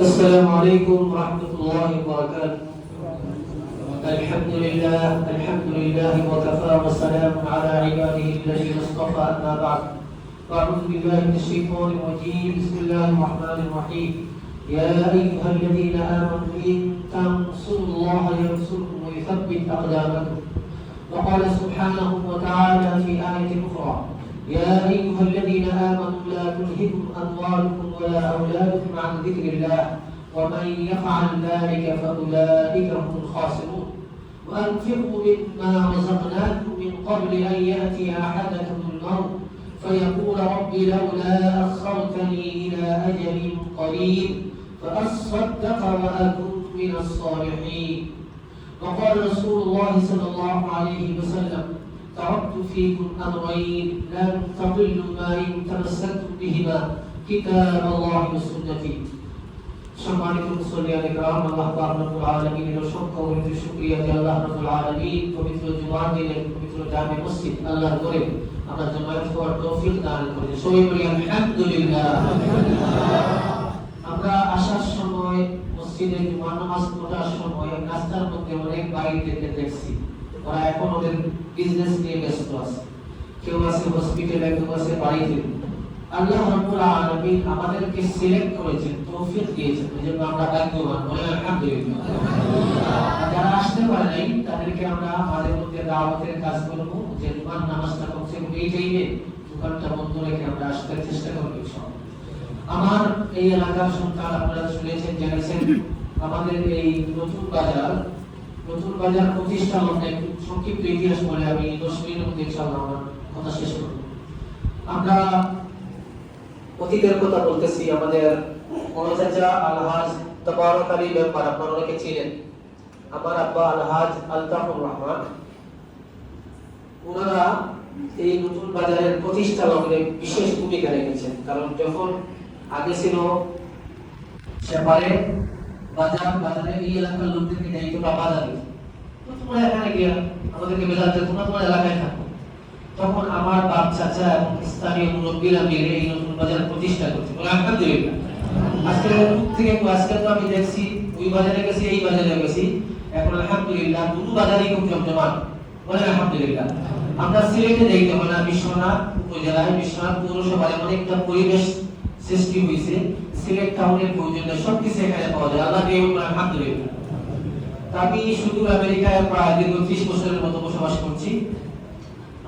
السلام عليكم ورحمة الله وبركاته. الحمد لله الحمد لله وكفى وسلام على عباده الذين اصطفى أما بعد. أعوذ بالله من الشيطان الرجيم. بسم الله الرحمن الرحيم. يا أيها الذين آمنوا إن تنصروا الله ينصركم ويثبت أقدامكم. وقال سبحانه وتعالى في آية أخرى يا أيها الذين آمنوا لا تلهكم أموالكم ولا أولادكم عن ذكر الله ومن يفعل ذلك فأولئك هم الخاسرون. وأنفقوا مما رزقناكم من قبل أن يأتي أحدكم الموت. فيقول رب لولا أخرتني إلى أجل قريب فأصدق وأكن من الصالحين. وقال رسول الله صلى الله عليه وسلم تركت فيكم أمرين لن تضلوا ما إن تمسكتم بهما كتاب الله وسنتي সম্মানিত মুসল্লিয়ান ইকরাম আল্লাহ পাক রব্বুল আলামিনের অসংখ্য অগণিত শুকরিয়া যে আল্লাহ রব্বুল আলামিন পবিত্র জুমার দিনে পবিত্র জামে মসজিদ আল্লাহর করে আমরা জমায়েত হওয়ার তৌফিক দান করেছে সবাই বলি আলহামদুলিল্লাহ আমরা আসার সময় মসজিদে জুমার নামাজ পড়ার সময় রাস্তার মধ্যে অনেক বাড়িতে দেখছি ওরা এখন ওদের বিজনেস নিয়ে ব্যস্ত আছে। কেউ আছে হসপিটালে কেউ আছে বাড়িতে। আল্লাহ রাব্বুল আলামিন আমাদেরকে সিলেক্ট করেছেন, তৌফিক দিয়েছেন। এজন্য আমরা ভাগ্যবান বলে আলহামদুলিল্লাহ। যারা আসতে পারে নাই, তাদেরকে আমরা আমাদের মধ্যে দাওয়াতের কাজ করব, যে দোকান নামাজটা কমসে কম এই টাইমে দোকানটা বন্ধ রেখে আমরা আসতে চেষ্টা করব আমার এই এলাকার সন্তান আপনারা শুনেছেন, জেনেছেন, আমাদের এই নতুন বাজার নতুন বাজার প্রতিষ্ঠা লগ্নে একটু সংক্ষিপ্ত ইতিহাস বলে আমি দশ মিনিটের মধ্যে ইনশাআল্লাহ আমার কথা শেষ করব। আমরা অতীতের কথা বলতেছি, আমাদের আলহাজ ব্যাপার অনেকে ছিলেন আমার আব্বা আলহাজ আলতাফুর রহমান, ওনারা এই নতুন বাজারের প্রতিষ্ঠা লগ্নে বিশেষ ভূমিকা রেখেছেন। কারণ যখন আগে ছিল সেপারে বাজার, বাজারে এই এলাকার লোকদেরকে বাজারে তো এখানে গিয়ে আমাদেরকে তোমরা তোমার এলাকায় থাকো। তখন আমার বাপ, চাচা এবং স্থানীয় মুরব্বীরা মিলে এই নতুন বাজার প্রতিষ্ঠা করছে। বলে, আজকে থেকে আজকে তো আমি দেখছি, ওই বাজারে গেছি, এই বাজারে গেছি। এখন আলহামদুলিল্লাহ দুটো বাজারই খুব জমজমাট বলে, আলহামদুলিল্লাহ। আমরা সিলেটে দেখতে না বিশ্বনাথ উপজেলায়, বিশ্বনাথ পৌরসভায় এমন একটা পরিবেশ সৃষ্টি হয়েছে সিলেট টাউনের প্রয়োজনে সবকিছু এখানে পাওয়া যায়। আল্লাহ দিয়ে আলহামদুলিল্লাহ তা আমি শুধু আমেরিকায় প্রায় দীর্ঘ ত্রিশ বছরের মতো বসবাস করছি।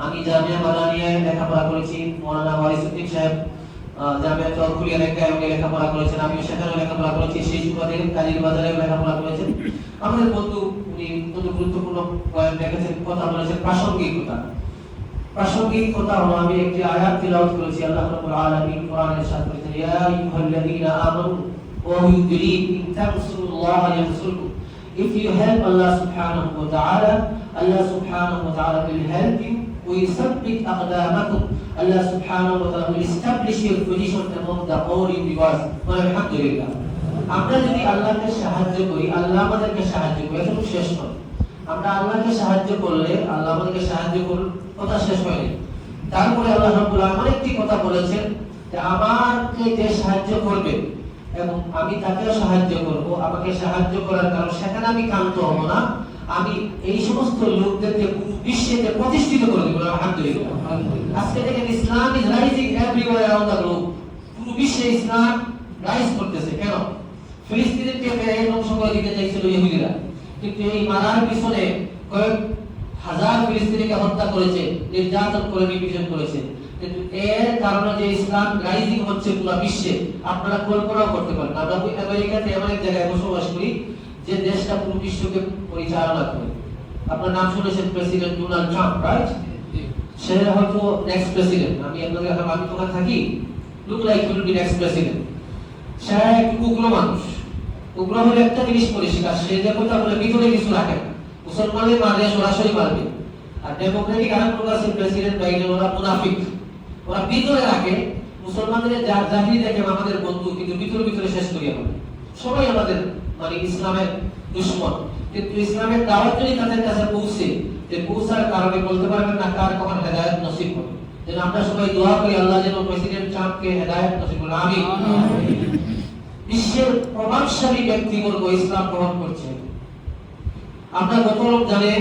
আমি জামিয়া মাদানিয়ায় লেখাপড়া করেছি। মৌলানা ওয়ারিসুদ্দিন সাহেব জামিয়া তরকুলিয়া লেখায় উনি লেখাপড়া করেছেন। আমিও সেখানেও লেখাপড়া করেছি। সেই সুবাদে কাজীর বাজারে লেখাপড়া করেছেন। আমাদের বন্ধু, উনি কত গুরুত্বপূর্ণ পয়েন্ট কথা বলেছেন প্রাসঙ্গিকতা। প্রাসঙ্গিকতা হলো আমি একটি আয়াত তিলাওয়াত করেছি আল্লাহ রাব্বুল আলামিন কোরআনের ইরশাদ করেছেন ইয়া আইয়ুহাল্লাযীনা আমানু ওয়া ইউদরিন in তানসুরুল্লাহা ইয়ানসুরকুম If you help Allah subhanahu wa ta'ala, Allah subhanahu wa ta'ala will help you. ويثبت أقدامكم Allah subhanahu wa ta'ala will establish your position among the all universe. والحمد لله. আমরা যদি আল্লাহকে সাহায্য করি আল্লাহ আমাদেরকে সাহায্য করে এতটুকু শেষ নয় আমরা আল্লাহকে সাহায্য করলে আল্লাহ আমাদেরকে সাহায্য করুন কথা শেষ হয়নি। তারপরে আল্লাহ রাব্বুল আলামিন একটি কথা বলেছেন যে আমাকে যে সাহায্য করবে এবং আমি তাকেও সাহায্য করব আমাকে সাহায্য করার কারণ সেখানে আমি ক্ষান্ত হব না। আমি এই সমস্ত লোকদেরকে পুরো বিশ্বেতে প্রতিষ্ঠিত করে দেবো আলহামদুলিল্লাহ। আজকে দেখেন Islam is rising everywhere around the globe পুরো বিশ্বে ইসলাম রাইজ করতেছে। কেন? ফিলিস্তিনকে এই ধ্বংস করে দিতে চাইছিল ইহুদিরা। কিন্তু এই মারার পিছনে কয়েক হাজার ফিলিস্তিনিকে হত্যা করেছে নির্যাতন করে নিপীড়ন করেছে। কিন্তু এর কারণে যে ইসলাম রাইজিং হচ্ছে পুরো বিশ্বে আপনারা কল্পনাও করতে পারেন আমরা আমেরিকাতে এমন এক জায়গায় বসবাস করি যে দেশটা পুরো বিশ্বকে পরিচালনা করে। আপনার নাম শুনেছেন প্রেসিডেন্ট ডোনাল্ড ট্রাম্প রাইট সে হয়তো নেক্সট প্রেসিডেন্ট আমি আপনাদের এখন আমি তোখানে থাকি। Look like will be next president সে একটু উগ্র মানুষ। উগ্র হলে একটা জিনিস পরিষ্কার সে যে কথা বলে ভিতরে কিছু রাখে না। মুসলমানের মারলে সরাসরি মারবে। আর ডেমোক্রেটিক আরেক লোক প্রেসিডেন্ট বাইডেন ওরা মুনাফিক। ওরা ভিতরে রাখে মুসলমানদের যা জাহিরি দেখে আমাদের বন্ধু কিন্তু ভিতরে ভিতরে শেষ করি আমরা। সবাই আমাদের মানে ইসলামের দুশ্মন। কিন্তু ইসলামের দাওয়াত যদি তাদের কাছে পৌঁছে যে পৌঁছার কারণে বলতে পারবেন না কার কখন হেদায়ত নসিব হবে। যেন আমরা সবাই দোয়া করি আল্লাহ যেন প্রেসিডেন্ট ট্রাম্পকে হেদায়েত নসিব করেন। আমিন। বিশ্বের প্রভাবশালী ব্যক্তিবর্গ ইসলাম গ্রহণ করছে। আমরা গত রমজানে,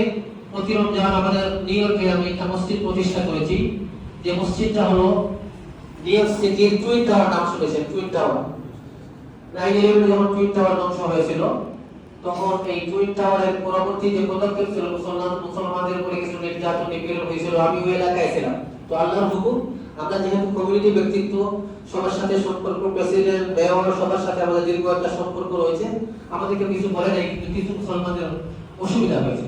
প্রতি রমজান আমাদের নিউ আমি একটা মসজিদ প্রতিষ্ঠা করেছি। যে মসজিদটা হলো নিউ সিটির টুইন টাওয়ার নাম শুনেছেন টুইন টাওয়ার যখন টুইন টাওয়ার ধ্বংস হয়েছিল, তখন এই টুইন টাওয়ারের পরবর্তী যে পদক্ষেপ ছিল মুসলমান মুসলমানদের উপরে কিছু নির্যাতন, নিপীড়ন হয়েছিল। আমি ওই এলাকায় ছিলাম। তো আল্লাহর হুকুম, আমরা যেহেতু কমিউনিটি ব্যক্তিত্ব, সবার সাথে সম্পর্ক, প্রেসিডেন্ট, মেয়র, সবার সাথে আমাদের দীর্ঘ একটা সম্পর্ক রয়েছে। আমাদেরকে কিছু বলে নাই, কিন্তু কিছু মুসলমানদের অসুবিধা হয়েছে।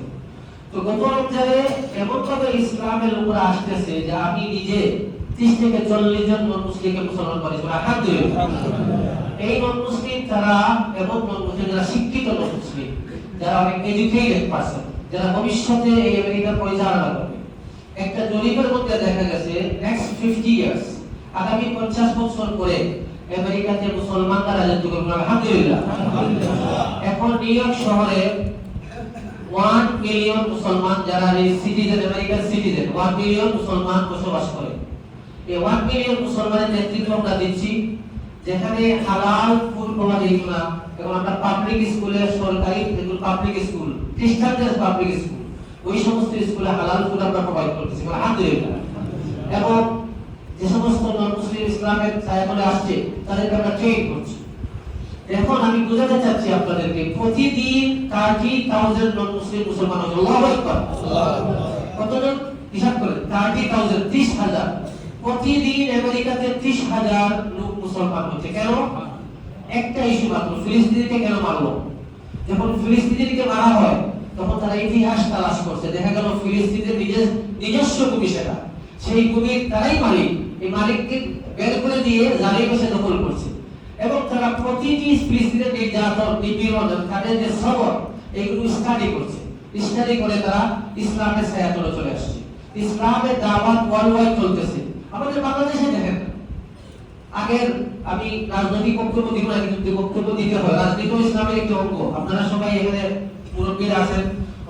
তো গত রমজানে এমন ভাবে ইসলামের উপরে আসতেছে যে আমি নিজে ত্রিশ থেকে চল্লিশ জন নন মুসলিমকে মুসলমান করেছি এই নন মুসলিম তারা এমন নন মুসলিম যারা শিক্ষিত নন মুসলিম যারা অনেক এডুকেটেড পারসন যারা ভবিষ্যতে এই আমেরিকার পরিচালনা করবে। একটা জরিপের মধ্যে দেখা গেছে নেক্সট ফিফটি ইয়ার্স আগামী পঞ্চাশ বছর পরে আমেরিকাতে মুসলমানরা রাজত্ব করবে আলহামদুলিল্লাহ এখন নিউ ইয়র্ক শহরে ওয়ান মিলিয়ন মুসলমান যারা citizen American citizen one million মুসলমান বসবাস করে। এই ওয়ান মিলিয়ন মুসলমানের নেতৃত্ব আমরা দিচ্ছি, যেখানে হালাল ফুড পাওয়া যেত না এখন আমরা পাবলিক স্কুলে সরকারি যেগুলো পাবলিক স্কুল খ্রিস্টানদের পাবলিক স্কুল ওই সমস্ত স্কুলে হালাল ফুড আমরা প্রোভাইড করতেছি আলহামদুলিল্লাহ। এবং যে সমস্ত নন মুসলিম ইসলামের ছায়াতলে আসছে, তাদেরকে আমরা ট্রেন করছি। এখন আমি বুঝাতে চাচ্ছি আপনাদেরকে প্রতিদিন থার্টি থাউজেন্ড নন মুসলিম মুসলমান হচ্ছে কতজন? হিসাব করেন থার্টি থাউজেন্ড ত্রিশ হাজার। প্রতিদিন আমেরিকাতে ত্রিশ হাজার লোক মুসলমান হচ্ছে। কেন? একটা ইস্যু মাত্র ফিলিস্তিনিকে কেন মারলো? যখন ফিলিস্তিনিকে মারা হয় তখন তারা ইতিহাস তালাশ করছে। দেখা গেল ফিলিস্তিনের নিজের নিজস্ব ভূমি সেটা। সেই ভূমির তারাই মালিক। এই মালিককে বের করে দিয়ে জালিম এসে দখল করছে। এবং তারা প্রতিটি ফিলিস্তিনের নির্যাতন নিপীড়ন তাদের যে সবর, এগুলো স্টাডি করছে। স্টাডি করে তারা ইসলামের ছায়াতলে চলে আসছে। ইসলামের দাওয়াত ওয়ার্ল্ড চলতেছে। আমাদের বাংলাদেশে দেখেন, আগের আমি রাজনৈতিক বক্তব্য দিব না, কিন্তু বক্তব্য দিতে হয় রাজনীতি ইসলামের একটি অঙ্গ। আপনারা সবাই এখানে মুরব্বীরা আছেন,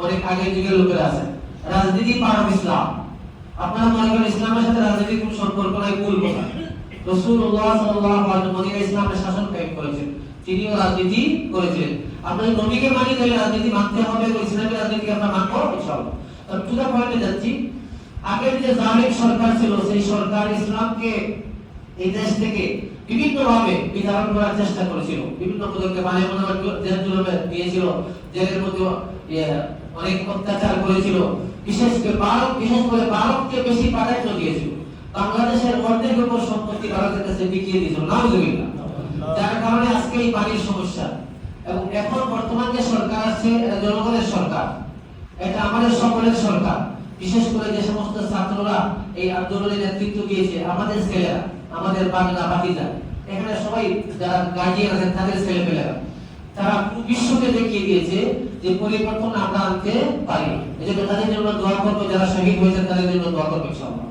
অনেক আগের যুগের লোকেরা আছেন। রাজনীতি পার ইসলাম। আপনারা মনে করেন ইসলামের সাথে রাজনীতির কোনো সম্পর্ক নাই, ভুল কথা রাসূলুল্লাহ সাল্লাল্লাহু আলাইহি ইসলামের শাসন কায়েম করেছেন। রাজনীতি আমরা নবীকে মানি তাহলে রাজনীতি মানতে হবে রাজনীতি ইনশাআল্লাহ। দা পয়েন্টে যাচ্ছি। আগের যে জালিম সরকার ছিল সেই সরকার ইসলামকে এই দেশ থেকে বিভিন্ন ভাবে বিতরণ করার চেষ্টা করেছিল। বিভিন্ন পদক্ষেপ জুলুমে দিয়েছিল জেলের মধ্যে ইয়ে, অনেক অত্যাচার করেছিল। বিশেষ করে বিশেষ করে বেশি প্রাধান্য দিয়েছিল বাংলাদেশের অর্ধেক উপর সম্পত্তি ভারতের কাছে বিকিয়ে দিয়েছিল। নাউজুবিল্লাহ যার কারণে আজকে এই পানির সমস্যা। এবং এখন বর্তমান যে সরকার আছে জনগণের সরকার। এটা আমাদের সকলের সরকার। বিশেষ করে যে সমস্ত ছাত্ররা এই আন্দোলনের নেতৃত্ব দিয়েছে, আমাদের ছেলেরা, আমাদের বাংলা বাতিদা এখানে সবাই যারা গার্জিয়ান আছেন, তাদের ছেলে পেলেরা তারা বিশ্বকে দেখিয়ে দিয়েছে যে পরিবর্তন আমরা আনতে পারি। এই জন্য তাদের জন্য দোয়া করব, যারা শহীদ হয়েছেন, তাদের জন্য দোয়া করব, ইনশাআল্লাহ।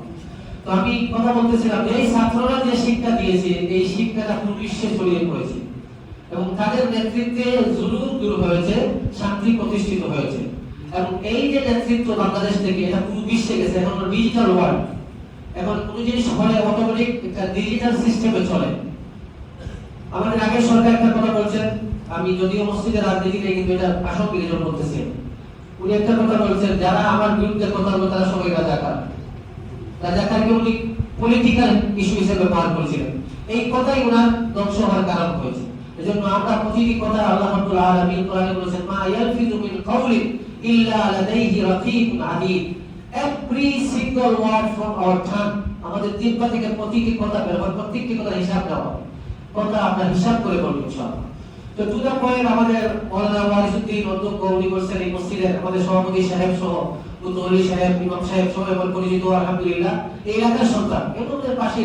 তো আমি কথা বলতেছিলাম, এই ছাত্ররা যে শিক্ষা দিয়েছে, এই শিক্ষাটা পুরো বিশ্বে ছড়িয়ে পড়েছে। এবং তাদের নেতৃত্বে জুলুম দূর হয়েছে, শান্তি প্রতিষ্ঠিত হয়েছে। এবং এই যে নেতৃত্ব বাংলাদেশ থেকে, এটা পুরো বিশ্বে গেছে, এখন ডিজিটাল ওয়ার্ল্ড এখন কোনো জিনিস হলে অটোমেটিক একটা ডিজিটাল সিস্টেমে চলে। আমাদের আগের সরকার একটা কথা বলছেন, আমি যদিও মসজিদের রাজনীতি নেই কিন্তু এটা প্রাসঙ্গিক জন্য বলতেছি উনি একটা কথা বলছেন, যারা আমার বিরুদ্ধে কথা বলবে তারা সবাই রাজাকার। রাজাকারকে উনি পলিটিক্যাল ইস্যু হিসেবে ব্যবহার করেছিলেন। এই কথাই ওনার ধ্বংস হওয়ার কারণ হয়েছে। এজন্য আমরা প্রতিটি কথা আল্লাহ রাব্বুল আলামিন কোরআনে বলেছেন, মা ইয়ালফিযু মিন কাওলিন ইল্লা লাদাইহি রাকিবুন আতীদ every single word from our tongue আমাদের জিহ্বা থেকে প্রতিটি কথা বের প্রত্যেকটি কথা হিসাব দেওয়া কথা আমরা হিসাব করে বলব ইনশাআল্লাহ। তো টু দা পয়েন্ট আমাদের মৌলানা ওয়ারিসুদ্দিন অধ্যক্ষ, উনি মসজিদের আমাদের সভাপতি সাহেব সহ মুতলি সাহেব, ইমাম সাহেব সহ এবং পরিচিত, আলহামদুলিল্লাহ। এই এলাকার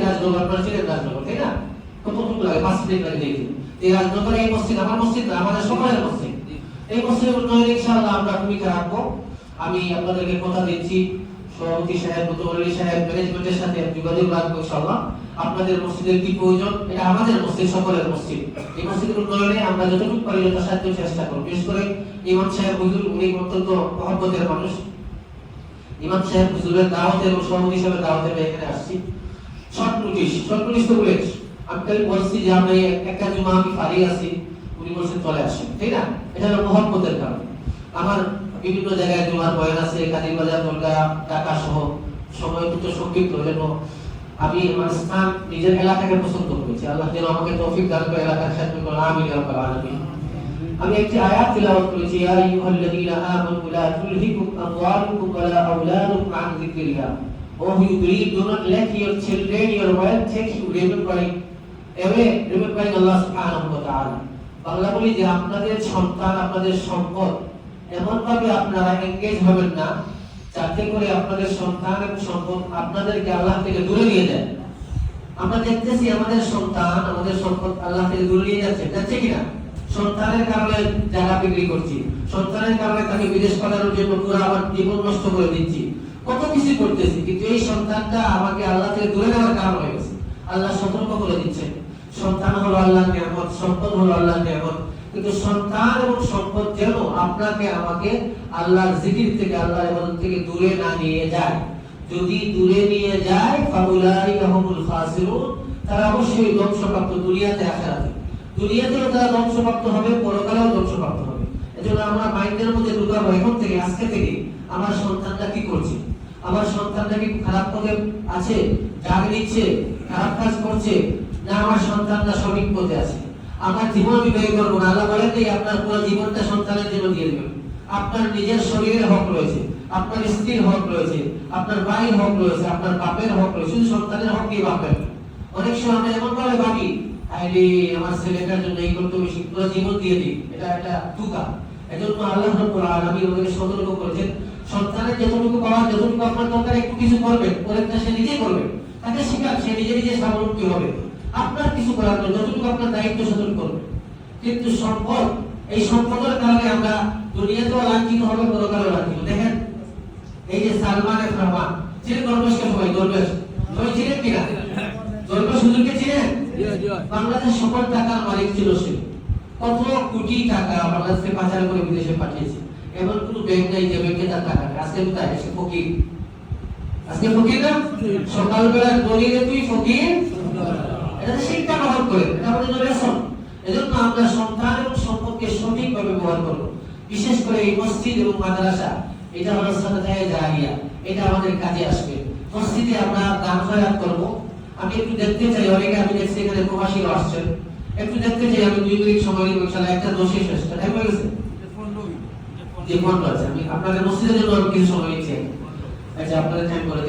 রাজনগর রাজনগর, তাই না? লাগে পাঁচ মিনিট লাগে দেখি এই এই মসজিদ, আমার মসজিদ না, আমাদের সকলের মসজিদ। এই মসজিদের উন্নয়নে ইনশাআল্লাহ আমরা ভূমিকা রাখব। আমি আপনাদেরকে কথা দিচ্ছি, সভাপতি সাহেব সাহেব, ম্যানেজমেন্টের সাথে যোগাযোগ রাখব ইনশাআল্লাহ। আপনাদের মসজিদের কি প্রয়োজন? এটা আমাদের মসজিদ, সকলের মসজিদ। এই মসজিদের উন্নয়নে আমরা যতটুকু পারি যথাসাধ্য চেষ্টা করব। বিশেষ করে ইমাম সাহেব হুজুর, উনি অত্যন্ত মহব্বতের মানুষ। ইমাম সাহেব হুজুরের দাওয়াতে এবং সভাপতি হিসেবে দাওয়াতে আমি এখানে আসছি। শর্ট নোটিশ শর্ট নোটিশ তো বলেছ। আমি খালি বলছি যে আমি একটা জমা আমি ফারি আছি, উনি বলছেন চলে আসেন ঠিক না? এটা হলো মহব্বতের কারণে। আমার বিভিন্ন জায়গায় জমার বয়ান আছে কাজী বাজার, দরগা ঢাকা সহ সময় কিন্তু সংক্ষিপ্ত জন্য আমি আমার স্থান নিজের এলাকাকে পছন্দ করেছি। আল্লাহ যেন আমাকে তৌফিক দান করে, এলাকার ক্ষেত্রে করে আমিন ইয়া রাব্বাল আলামিন আমি একটি আয়াত তিলাওয়াত করেছি ইয়া আইয়ুহাল্লাযীনা আমানু লা তুলহিকুম আমওয়ালুকুম ওয়ালা আওলাদুকুম আন যিকরিল্লাহ। Oh, you believe, do not let your children, your wealth take you remembering away, remembering Allah subhanahu wa ta'ala. Bangla বলি যে আপনাদের সন্তান আপনাদের সম্পদ এমন ভাবে আপনারা এঙ্গেজ হবেন না যাতে করে আপনাদের সন্তান এবং সম্পদ আপনাদেরকে আল্লাহ থেকে দূরে নিয়ে যায়। আমরা দেখতেছি আমাদের সন্তান আমাদের সম্পদ আল্লাহ থেকে দূরে নিয়ে যাচ্ছে যাচ্ছে কিনা? সন্তানের কারণে জায়গা বিক্রি করছি, সন্তানের কারণে তাকে বিদেশ পাঠানোর জন্য পুরো আমার জীবন নষ্ট করে দিচ্ছি। কত কিছু করতেছি, কিন্তু এই সন্তানটা আমাকে আল্লাহ থেকে দূরে নেওয়ার কারণ হয়ে গেছে। আল্লাহ সতর্ক করে দিচ্ছে সন্তান হলো আল্লাহ নিয়ামত, সম্পদ হলো আল্লাহ নিয়ামত। কিন্তু সন্তান এবং সম্পদ যেন আপনাকে, আমাকে আল্লাহর জিকির থেকে, আল্লাহর থেকে দূরে না নিয়ে যায়। যদি দূরে নিয়ে যায়, ফাউলাইকা হুমুল খাসিরুন। তারা অবশ্যই ধ্বংসপ্রাপ্ত দুনিয়াতে, আখিরাতে। দুনিয়াতেও তারা ধ্বংসপ্রাপ্ত হবে, পরকালেও ধ্বংসপ্রাপ্ত হবে। এজন্য আমরা মাইন্ডের মধ্যে ঢুকাবো এখন থেকে, আজকে থেকে আমার সন্তানটা কি করছে? আমার সন্তানটা কি খারাপ পথে আছে? জাগ নিচ্ছে খারাপ কাজ করছে? না, আমার সন্তানটা সঠিক পথে আছে? আমার জীবন আমি ব্যয় করব না? আল্লাহ বলেন আপনার পুরো জীবনটা সন্তানের জন্য দিয়ে দেবেন। আপনার নিজের শরীরের হক রয়েছে, আপনার স্ত্রীর হক রয়েছে, আপনার ভাইয়ের হক রয়েছে, আপনার বাপের হক রয়েছে। শুধু সন্তানের হক কি বাপের অনেক সময় আমরা এমন ভাবে ভাবি আইরে আমার ছেলেটার জন্য এই করতে বেশি পুরো জীবন দিয়ে দিই। এটা একটা তুকা এজন্য আল্লাহ রাব্বুল আলামিন আমাদেরকে সতর্ক করেছেন। সন্তানের যতটুকু পাওয়া যতটুকু আপনার দরকার, একটু কিছু করবেন। পরেরটা সে নিজে করবে। তাকে শিখান, সে নিজে নিজে স্বাবলম্বী হবে। আপনার কিছু করার নয় যতটুকু আপনার দায়িত্ব সেটুকু করবে। কিন্তু সম্পদ, এই সম্পদের কারণে আমরা দুনিয়াতেও লাঞ্ছিত হবে পরকালেও লাঞ্ছিত। দেখেন, এই যে সালমান এফ রহমান, চিনেন দরবেশকে সবাই দরবেশ সবাই চিনেন কিনা? দরবেশ হুজুরকে চিনেন? বাংলাদেশ সকল টাকার মালিক ছিল সে। কত কোটি টাকা বাংলাদেশকে পাচার করে বিদেশে পাঠিয়েছে। এমন কোন ব্যাংক নাই যে ব্যাংকে তার টাকা আজকে কোথায়? সে ফকির। আজকে ফকির না? সকালবেলা দলিলে তুই ফকির? এটা শিক্ষা গ্রহণ করে। এটা আমাদের জন্য এজন্য আমরা সন্তান এবং সম্পদকে সঠিকভাবে ব্যবহার করব। বিশেষ করে এই মসজিদ এবং মাদ্রাসা। এটা হলো সাদাতায়ে জারিয়া। এটা আমাদের কাজে আসবে। মসজিদে আমরা দান খয়রাত করব। আমি একটু দেখতে চাই, অনেকে আমি দেখছি এখানে প্রবাসীরা আসছেন একটু দেখতে চাই, আমি দুই মিনিট সময় নিব, ইনশাআল্লাহ। একটা দোষে শেষ টাইম হয়ে গেছে? যে বন্ধ আছে, আমি আপনাদের মসজিদের জন্য আমি কিছু সময় আচ্ছা আপনাদের টাইম করে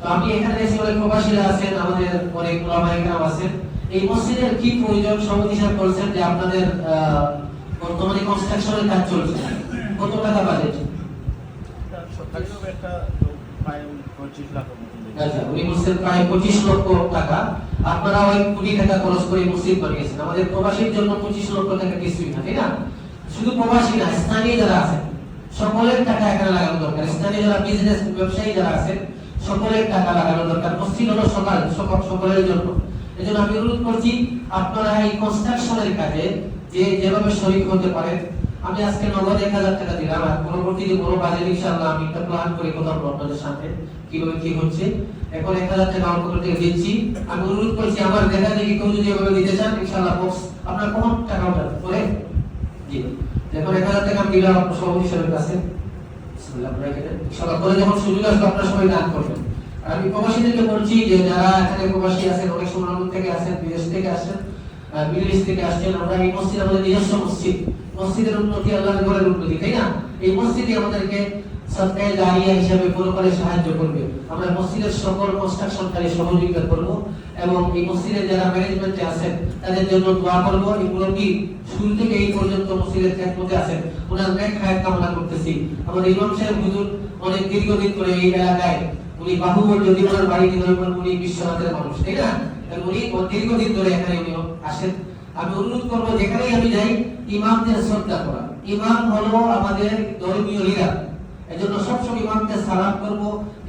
তো এখানে এসে অনেক প্রবাসীরা আছেন, আমাদের অনেক ওলামায়ে আছেন। এই মসজিদের কি প্রয়োজন? বলছেন যে আপনাদের বর্তমানে কনস্ট্রাকশনের কাজ চলছে। কত টাকা বাজেট আচ্ছা উনি বলছেন প্রায় পঁচিশ লক্ষ টাকা। আপনারা ওই কোটি টাকা খরচ করে মসজিদ বানিয়েছেন। আমাদের প্রবাসীর জন্য পঁচিশ লক্ষ টাকা কিছুই না, তাই না? শুধু প্রবাসী না, স্থানীয় যারা আছেন, সকলের টাকা এখানে লাগানো দরকার। স্থানীয় যারা বিজনেস ব্যবসায়ী যারা আছেন, সকলের টাকা লাগানো দরকার। মসজিদ হলো সকাল সকাল, সকলের জন্য। এজন্য আমি অনুরোধ করছি, আপনারা এই কনস্ট্রাকশনের কাজে যে যেভাবে শরীক হতে পারেন আমি আজকে নগদ এক হাজার টাকা দিলাম আর পরবর্তীতে বড় বাজেট ইনশাআল্লাহ আমি একটা প্ল্যান করে কথা বলব আপনাদের সাথে। কীভাবে কি হচ্ছে? এখন এক হাজার টাকা আমার পকেট থেকে দিচ্ছি। আমি অনুরোধ করছি, আমার দেখা দেখি কেউ যদি এভাবে দিতে চান, ইনশাআল্লাহ বক্স আপনার কখন টাকা ওঠান করে জি। এখন এক হাজার টাকা আমি দিলাম আপনার সভাপতি সাহেবের কাছে। ইনশাআল্লাহ করে যখন সুযোগ আসবে, আপনারা সবাই দান করবেন। আমি প্রবাসীদেরকে বলছি যে, যারা এখানে প্রবাসী আছেন, অনেক সময় থেকে আসেন বিদেশ থেকে আসেন মিডল ইস্ট থেকে আসছেন, আমরা এই মসজিদ আমাদের নিজস্ব মসজিদ। মসজিদের উন্নতি, আল্লাহর ঘরের উন্নতি, তাই না? এই মসজিদই আমাদেরকে সরকারি দাঁড়িয়ে হিসাবে পরকালে সাহায্য করবে। আমরা মসজিদের সকল কনস্ট্রাকশনকারী সহযোগিতা করব এবং এই মসজিদের যারা ম্যানেজমেন্টে আছেন, তাদের জন্য দোয়া করব। এই মুরব্বী শুরু থেকে এই পর্যন্ত মসজিদের খেদমতে আছেন। ওনার নেক হায়াত কামনা করতেছি। আমাদের ইমাম সাহেব হুজুর অনেক দীর্ঘদিন করে এই এলাকায়। উনি বাহুবল যদি ওনার বাড়ি নির্মাণ উনি বিশ্বনাথের মানুষ, তাই না? উনি দীর্ঘদিন ধরে এখানে উনি আসেন। আমি অনুরোধ করব, যেখানেই আমি যাই ইমামদের শ্রদ্ধা করা। ইমাম হলো আমাদের ধর্মীয় লিডার এই জন্য সবসময় ইমামকে সালাম করব।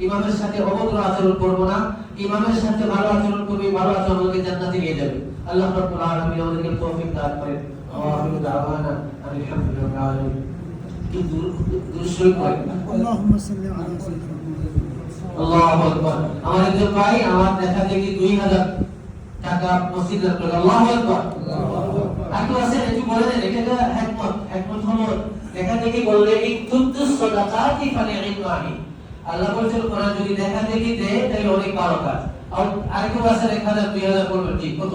ইমামের সাথে অভদ্র আচরণ করব না। ইমামের সাথে ভালো আচরণ করবে ভালো জান্নাতে নিয়ে যাবে। আল্লাহ রাব্বুল আলামিন আমাদেরকে তৌফিক দান করেন। দাওয়ানা আলামিন। কি দূর দূর সই সাল্লি আলা সাইয়্যিদিনা আল্লাহু আকবার। আমার একজন ভাই আমার দেখা দেখি 2000 টাকা মসজিদের আল্লাহু আকবার। আল্লাহু একটু বলে দেন এটা একমত একমত হলো দেখা দেখি বললে এই তুদ্দু সাদাকাতি ফালিইলমাহি আল্লাহ বলেছেন কোরআন যদি দেখা দেখি দেয় তাহলে অনেক ভালো কাজ। আর আরেকটু আছে 1000 2000 বলবেন ঠিক কত?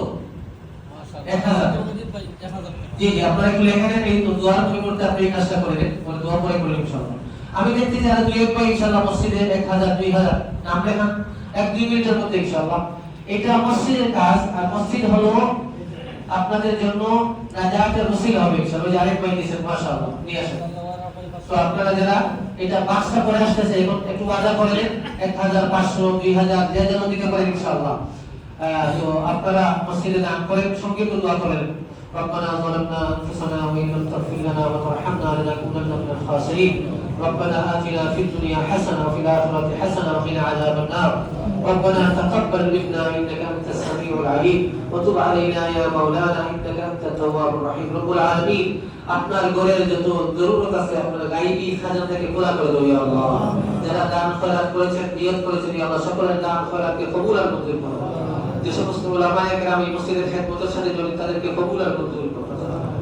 1000 জি জি আপনারা একটু লেখা নেন এই দোয়ার পরিবর্তে আপনি কাজটা করে দেন পরে দোয়া পরে করলেন ইনশাআল্লাহ। আমি দেখতে যারা দুই এক ভাই ইনশাআল্লাহ মসজিদে 1000 2000 নাম লেখান এক দুই মিনিটের মধ্যে ইনশাআল্লাহ। এটা মসজিদের কাজ আর মসজিদ হলো আপনাদের জন্য নাজাতের ওসিলা হবে ইনশাআল্লাহ ওই যে আরেক ভাই দিয়েছেন মাশাআল্লাহ নিয়ে আসেন তো আপনারা যারা এটা পাঁচটা করে আসতেছে এখন একটু বাজা করে দেন এক হাজার পাঁচশো দুই হাজার যে যেন দিতে পারেন ইনশাআল্লাহ আহ, তো আপনারা মসজিদে দান করেন সঙ্গে তো দোয়া করেন ربنا ظلمنا انفسنا وان لم تغفر لنا وترحمنا لنكونن من الخاسرين ربنا اتنا في الدنيا حسنه وفي الاخره حسنه وقنا عذاب النار ربنا تقبل منا انك انت السميع العليم وتب علينا يا مولانا انك انت التواب الرحيم رب العالمين আপনার ঘরের যত জরুরত আছে আপনার গাইবি খাজানা থেকে খোলা করে দেবো ইয়া আল্লাহ যারা দান খয়রাত করেছেন নিয়ত করেছেন ইয়া আল্লাহ সকলের দান খয়রাতকে কবুল আর মঞ্জুর করো যে সমস্ত উলামা একরাম এই মসজিদের খেদমতের সাথে জড়িত তাদেরকে কবুল আর মঞ্জুর করো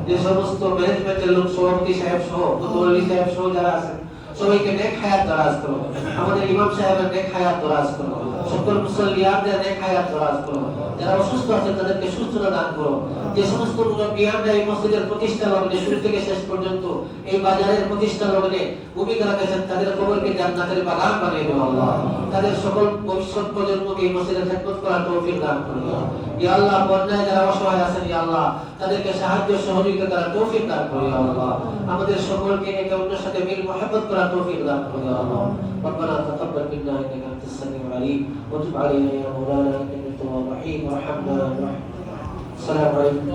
যে সমস্ত ম্যানেজমেন্টের লোক সভাপতি সাহেব সহ মুতওয়াল্লি সাহেব সহ যারা আছেন সবাইকে নেক হায়াত দরাজ করো আমাদের ইমাম সাহেবের নেক হায়াত দরাজ করো সকল মুসল্লিয়ানদের নেক হায়াত দরাজ করো যারা অসুস্থ আছেন তাদেরকে সুস্থতা দান করো যে সমস্ত মুরব্বিয়ানরা এই মসজিদের প্রতিষ্ঠা লগ্নে শুরু থেকে শেষ পর্যন্ত এই বাজারের প্রতিষ্ঠা লগ্নে ভূমিকা রেখেছেন তাদের কবরকে জান্নাতের বাগান বানিয়ে দেবো আল্লাহ তাদের সকল ভবিষ্যৎ প্রজন্মকে এই মসজিদের খেদমত করার তৌফিক দান করো ইয়া আল্লাহ বন্যায় যারা অসহায় আছেন ইয়া আল্লাহ তাদেরকে সাহায্য সহযোগিতা করার তৌফিক দান করো ইয়া আল্লাহ আমাদের সকলকে একে অন্যের সাথে মিল মহব্বত করার তৌফিক দান করো ইয়া আল্লাহ ربنا تقبل منا انك انت السميع العليم وتب علينا يا مولانا انك الرحيم والحمد لله السلام عليكم.